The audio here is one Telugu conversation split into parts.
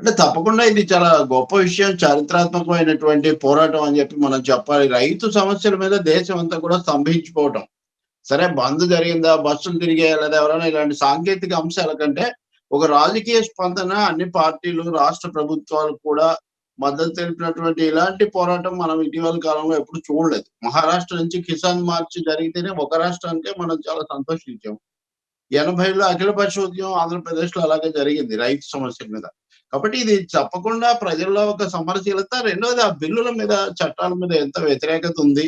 అంటే తప్పకుండా ఇది చాలా గొప్ప విషయం చారిత్రాత్మకమైనటువంటి పోరాటం అని చెప్పి మనం చెప్పాలి. రైతు సమస్యల మీద దేశం అంతా కూడా స్తంభించిపోవటం. సరే బంద్ జరిగిందా బస్సులు తిరిగే లేదా ఎవరైనా ఇలాంటి సాంకేతిక అంశాల కంటే ఒక రాజకీయ స్పందన అన్ని పార్టీలు రాష్ట్ర ప్రభుత్వాలు కూడా మద్దతు తెలిపినటువంటి ఇలాంటి పోరాటం మనం ఇటీవల కాలంలో ఎప్పుడు చూడలేదు. మహారాష్ట్ర నుంచి కిసాన్ మార్చ్ జరిగితేనే ఒక రాష్ట్రానికే మనం చాలా సంతోషించాం. ఎనభైలో అఖిలపక్ష ఉద్యమం ఆంధ్రప్రదేశ్లో అలాగే జరిగింది రైతు సమస్య మీద. కాబట్టి ఇది తప్పకుండా ప్రజల్లో ఒక సమరశీలత రెండోది ఆ బిల్లుల మీద చట్టాల మీద ఎంత వ్యతిరేకత ఉంది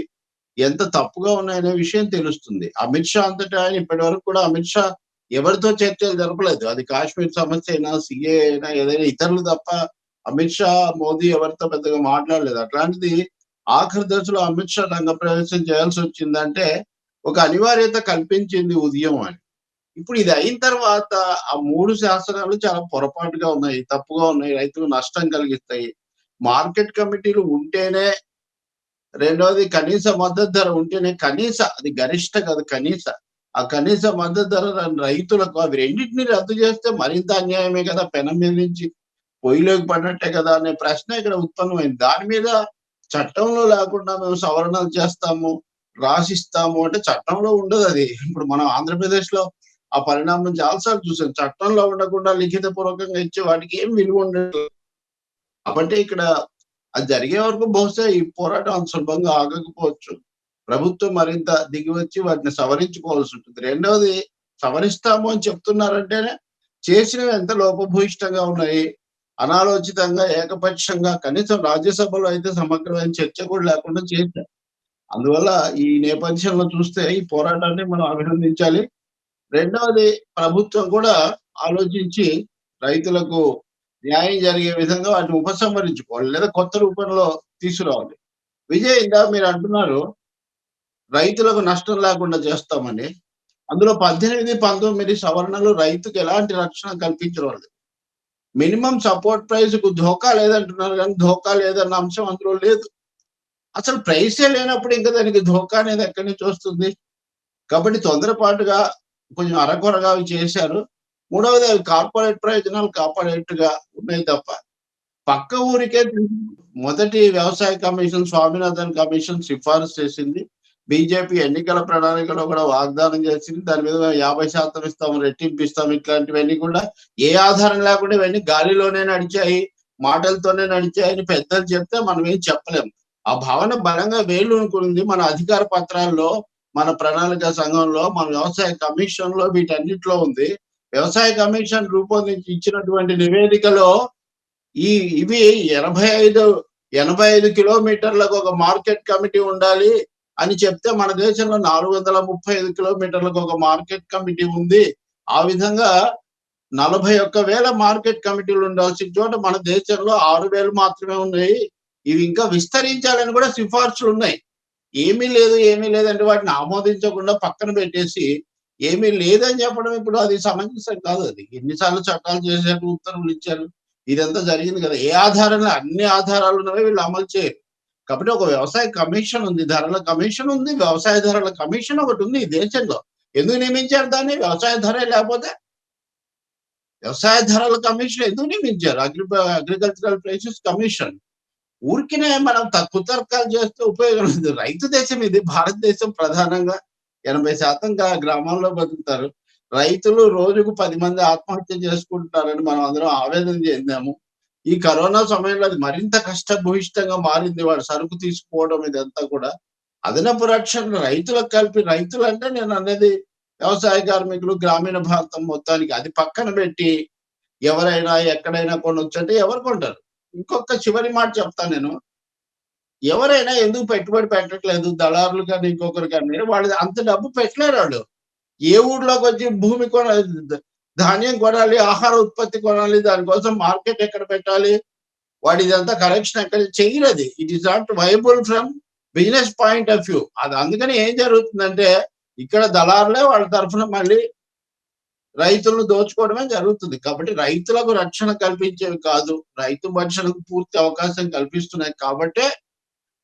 ఎంత తప్పుగా ఉన్నాయనే విషయం తెలుస్తుంది. అమిత్ షా అంతటా ఆయన ఇప్పటి వరకు కూడా అమిత్ షా ఎవరితో చర్చలు జరపలేదు. అది కాశ్మీర్ సమస్య అయినా సిఏ అయినా ఏదైనా ఇతరులు తప్ప అమిత్ షా మోదీ ఎవరితో పెద్దగా మాట్లాడలేదు. అట్లాంటిది ఆఖరి దశలో అమిత్ షా రంగ ప్రవేశం చేయాల్సి వచ్చిందంటే ఒక అనివార్యత కల్పించింది ఉదయం అని. ఇప్పుడు ఇది అయిన తర్వాత ఆ మూడు శాసనాలు చాలా పొరపాటుగా ఉన్నాయి తప్పుగా ఉన్నాయి రైతులు నష్టం కలిగిస్తాయి. మార్కెట్ కమిటీలు ఉంటేనే రెండవది కనీస మద్దతు ధర ఉంటేనే కనీస అది గరిష్ట కాదు కనీస. ఆ కనీస మద్దతు ధర రైతులకు అవి రెండింటిని రద్దు చేస్తే మరింత అన్యాయమే కదా పెనం మీద నుంచి పొయ్యిలోకి పడినట్టే కదా అనే ప్రశ్న ఇక్కడ ఉత్పన్నమైంది. దాని మీద చట్టంలో లేకుండా మేము సవరణలు చేస్తాము రాసిస్తాము అంటే చట్టంలో ఉండదు అది. ఇప్పుడు మనం ఆంధ్రప్రదేశ్లో ఆ పరిణామం చాలాసార్లు చూసాం చట్టంలో ఉండకుండా లిఖిత పూర్వకంగా ఇచ్చే వాటికి ఏం విలువ ఉండదు. కాబట్టి ఇక్కడ అది జరిగే వరకు బహుశా ఈ పోరాటం అంత సులభంగా ఆగకపోవచ్చు. ప్రభుత్వం మరింత దిగి వచ్చి వాటిని సవరించుకోవాల్సి ఉంటుంది. రెండవది సవరిస్తాము అని చెప్తున్నారంటేనే చేసినవి ఎంత లోపభూయిష్టంగా ఉన్నాయి. అనాలోచితంగా ఏకపక్షంగా కనీసం రాజ్యసభలో అయితే సమగ్రమైన చర్చ కూడా లేకుండా చేశారు. అందువల్ల ఈ నేపథ్యంలో చూస్తే ఈ పోరాటాన్ని మనం అభినందించాలి. రెండవది ప్రభుత్వం కూడా ఆలోచించి రైతులకు న్యాయం జరిగే విధంగా వాటిని ఉపసంహరించుకోవాలి లేదా కొత్త రూపంలో తీసుకురావాలి. విజయ్ ఇందా మీరు అంటున్నారు రైతులకు నష్టం లేకుండా చేస్తామని. అందులో పద్దెనిమిది పంతొమ్మిది సవరణలు రైతుకు ఎలాంటి రక్షణ కల్పించడం మినిమం సపోర్ట్ ప్రైస్కు ధోకా లేదంటున్నారు కానీ ధోకా లేదన్న అంశం అందులో లేదు. అసలు ప్రైసే లేనప్పుడు ఇంకా దానికి ధోకా అనేది ఎక్కడి నుంచి వస్తుంది? కాబట్టి తొందరపాటుగా కొంచెం అరకొరగా అవి చేశారు. మూడవది అవి కార్పొరేట్ ప్రయోజనాలు కార్పొరేట్గా ఉన్నాయి తప్ప. పక్క ఊరికే మొదటి వ్యవసాయ కమిషన్ స్వామినాథన్ కమిషన్ సిఫారసు చేసింది. బీజేపీ ఎన్నికల ప్రణాళికలో కూడా వాగ్దానం చేసింది. దాని మీద మేము యాభై శాతం ఇస్తాం రెట్టింపు ఇస్తాం ఇట్లాంటివన్నీ కూడా ఏ ఆధారం లేకుండా ఇవన్నీ గాలిలోనే నడిచాయి మాటలతోనే నడిచాయని పెద్దలు చెప్తే మనం ఏం చెప్పలేం. ఆ భావన బలంగా వేలు అనుకుంది మన అధికార పత్రాల్లో మన ప్రణాళిక సంఘంలో మన వ్యవసాయ కమిషన్లో వీటన్నిటిలో ఉంది. వ్యవసాయ కమిషన్ రూపొందించి ఇచ్చినటువంటి నివేదికలో ఈ ఇవి ఎనభై ఐదు ఎనభై ఐదు కిలోమీటర్లకు ఒక మార్కెట్ కమిటీ ఉండాలి అని చెప్తే మన దేశంలో నాలుగు వందల ముప్పై ఐదు కిలోమీటర్లకు ఒక మార్కెట్ కమిటీ ఉంది. ఆ విధంగా నలభై ఒక్క వేల మార్కెట్ కమిటీలు ఉండాల్సిన చోట మన దేశంలో ఆరు వేలు మాత్రమే ఉన్నాయి. ఇవి ఇంకా విస్తరించాలని కూడా సిఫార్సులు ఉన్నాయి ఏమీ లేదు ఏమీ లేదంటే వాటిని ఆమోదించకుండా పక్కన పెట్టేసి ఏమీ లేదని చెప్పడం ఇప్పుడు అది సమంజసం కాదు అది. ఎన్నిసార్లు చట్టాలు చేశారు ఉత్తర్వులు ఇచ్చారు ఇదంతా జరిగింది కదా. ఏ ఆధారంలో అన్ని ఆధారాలు ఉన్నవి వీళ్ళు అమలు చేయరు. కాబట్టి ఒక వ్యవసాయ కమిషన్ ఉంది ధరల కమిషన్ ఉంది వ్యవసాయ ధరల కమిషన్ ఒకటి ఉంది ఈ దేశంలో. ఎందుకు నియమించారు దాన్ని? వ్యవసాయ ధరే లేకపోతే? వ్యవసాయ ధరల కమిషన్ ఎందుకు నియమించారు? Agri agricultural prices commission. ఊరికినే మనం తక్కువ తర్కాలు చేస్తే ఉపయోగం లేదు. రైతు దేశం ఇది భారతదేశం ప్రధానంగా ఎనభై శాతం గ్రామాల్లో బతుకుతారు. రైతులు రోజుకు పది మంది ఆత్మహత్య చేసుకుంటున్నారని మనం అందరం ఆవేదన చెందాము. ఈ కరోనా సమయంలో అది మరింత కష్టభూయిష్టంగా మారింది. వాడు సరుకు తీసుకుపోవడం ఇదంతా కూడా అదనపు రక్షణ రైతులకు కలిపి రైతులు అంటే నేను అనేది వ్యవసాయ కార్మికులు గ్రామీణ భారతం మొత్తానికి అది పక్కన పెట్టి ఎవరైనా ఎక్కడైనా కొనొచ్చు అంటే ఎవరు కొంటారు? ఇంకొక చివరి మాట చెప్తాను నేను. ఎవరైనా ఎందుకు పెట్టుబడి పెట్టట్లేదు? దళారులు కానీ ఇంకొకరు కానీ వాళ్ళు అంత డబ్బు పెట్టలేరు వాళ్ళు. ఏ ఊర్లోకి వచ్చి భూమి కొన ధాన్యం కొనాలి ఆహార ఉత్పత్తి కొనాలి దానికోసం మార్కెట్ ఎక్కడ పెట్టాలి? వాడి ఇదంతా కరెక్షన్ ఎక్కడ చేయలేదు it is not viable from business point of view అది అందుకని ఏం జరుగుతుందంటే ఇక్కడ దళారులే వాళ్ళ తరఫున మళ్ళీ రైతులను దోచుకోవడమే జరుగుతుంది. కాబట్టి రైతులకు రక్షణ కల్పించేవి కాదు. రైతు మనుషులకు పూర్తి అవకాశం కల్పిస్తున్నాయి. కాబట్టే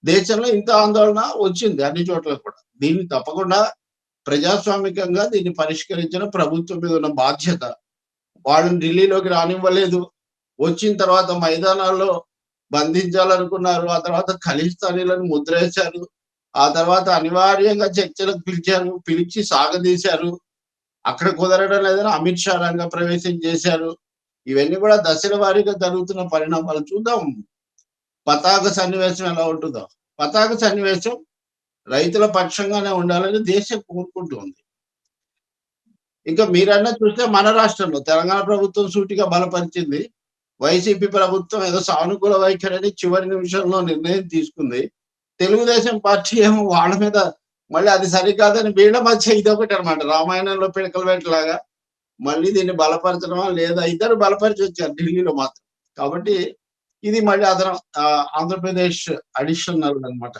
దేశంలో ఇంత ఆందోళన వచ్చింది అన్ని చోట్ల కూడా. దీన్ని తప్పకుండా ప్రజాస్వామికంగా దీన్ని పరిష్కరించిన ప్రభుత్వం మీద ఉన్న బాధ్యత వాళ్ళని ఢిల్లీలోకి రానివ్వలేదు. వచ్చిన తర్వాత మైదానాల్లో బంధించాలనుకున్నారు. ఆ తర్వాత ఖలిస్తానీలను ముద్రేశారు. ఆ తర్వాత అనివార్యంగా చర్చలకు పిలిచారు. పిలిచి సాగదీశారు. అక్కడ కుదరడం లేదని అమిత్ షా రంగ ప్రవేశం చేశారు. ఇవన్నీ కూడా దశల వారీగా జరుగుతున్న పరిణామాలు చూద్దాం. పతాక సన్నివేశం ఎలా ఉంటుందో. పతాక సన్నివేశం రైతుల పక్షంగానే ఉండాలని దేశం కోరుకుంటుంది. ఇంకా మీరన్నా చూస్తే మన రాష్ట్రంలో తెలంగాణ ప్రభుత్వం సూటిగా బలపరిచింది. వైసీపీ ప్రభుత్వం ఏదో సానుకూల వైఖరిని చివరి నిమిషంలో నిర్ణయం తీసుకుంది. తెలుగుదేశం పార్టీ ఏమో వాళ్ళ మీద మళ్ళీ అది సరికాదని వీళ్ళ మధ్య ఇదొకటి అనమాట రామాయణంలో పిడకలు పెట్టలాగా మళ్ళీ దీన్ని బలపరచడమా లేదా ఇద్దరు బలపరిచి వచ్చారు ఢిల్లీలో మాత్రం. కాబట్టి ఇది మళ్ళీ అదనం ఆంధ్రప్రదేశ్ అడిషనల్ అనమాట